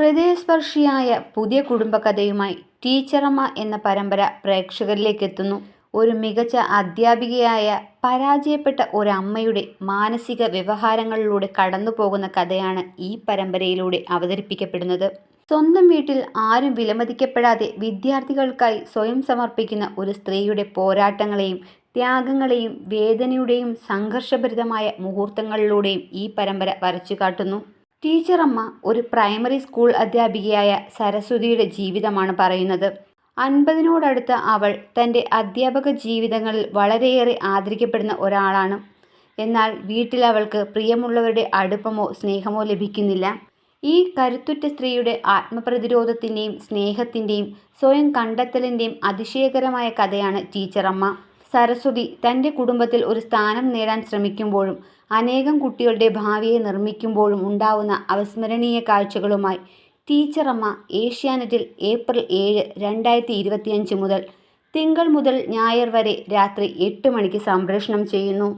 ഹൃദയസ്പർശിയായ പുതിയ കുടുംബകഥയുമായി ടീച്ചറമ്മ എന്ന പരമ്പര പ്രേക്ഷകരിലേക്ക് എത്തുന്നു ഒരു മികച്ച അധ്യാപികയായ പരാജയപ്പെട്ട ഒരമ്മയുടെ മാനസിക വ്യവഹാരങ്ങളിലൂടെ കടന്നു പോകുന്ന കഥയാണ് ഈ പരമ്പരയിലൂടെ അവതരിപ്പിക്കപ്പെടുന്നത്. സ്വന്തം വീട്ടിൽ ആരും വിലമതിക്കപ്പെടാതെ വിദ്യാർത്ഥികൾക്കായി സ്വയം സമർപ്പിക്കുന്ന ഒരു സ്ത്രീയുടെ പോരാട്ടങ്ങളെയും ത്യാഗങ്ങളെയും വേദനയുടെയും സംഘർഷഭരിതമായ മുഹൂർത്തങ്ങളിലൂടെയും ഈ പരമ്പര വരച്ചുകാട്ടുന്നു. ടീച്ചറമ്മ ഒരു പ്രൈമറി സ്കൂൾ അധ്യാപികയായ സരസ്വതിയുടെ ജീവിതമാണ് പറയുന്നത്. അൻപതിനോടടുത്ത അവൾ തന്റെ അധ്യാപക ജീവിതങ്ങളിൽ വളരെയേറെ ആദരിക്കപ്പെടുന്ന ഒരാളാണ്. എന്നാൽ വീട്ടിൽ അവൾക്ക് പ്രിയമുള്ളവരുടെ അടുപ്പമോ സ്നേഹമോ ലഭിക്കുന്നില്ല. ഈ കരുത്തുറ്റ സ്ത്രീയുടെ ആത്മപ്രതിരോധത്തിന്റെയും സ്നേഹത്തിന്റെയും സ്വയം കണ്ടെത്തലിന്റെയും അതിശയകരമായ കഥയാണ് ടീച്ചറമ്മ. സരസ്വതി തന്റെ കുടുംബത്തിൽ ഒരു സ്ഥാനം നേടാൻ ശ്രമിക്കുമ്പോഴും അനേകം കുട്ടികളുടെ ഭാവിയെ നിർമ്മിക്കുമ്പോഴും ഉണ്ടാവുന്ന അവിസ്മരണീയ കാഴ്ചകളുമായി ടീച്ചറമ്മ ഏഷ്യാനെറ്റിൽ ഏപ്രിൽ ഏഴ് രണ്ടായിരത്തി ഇരുപത്തിയഞ്ച് മുതൽ തിങ്കൾ മുതൽ ഞായർ വരെ രാത്രി എട്ട് മണിക്ക് സംപ്രേഷണം ചെയ്യുന്നു.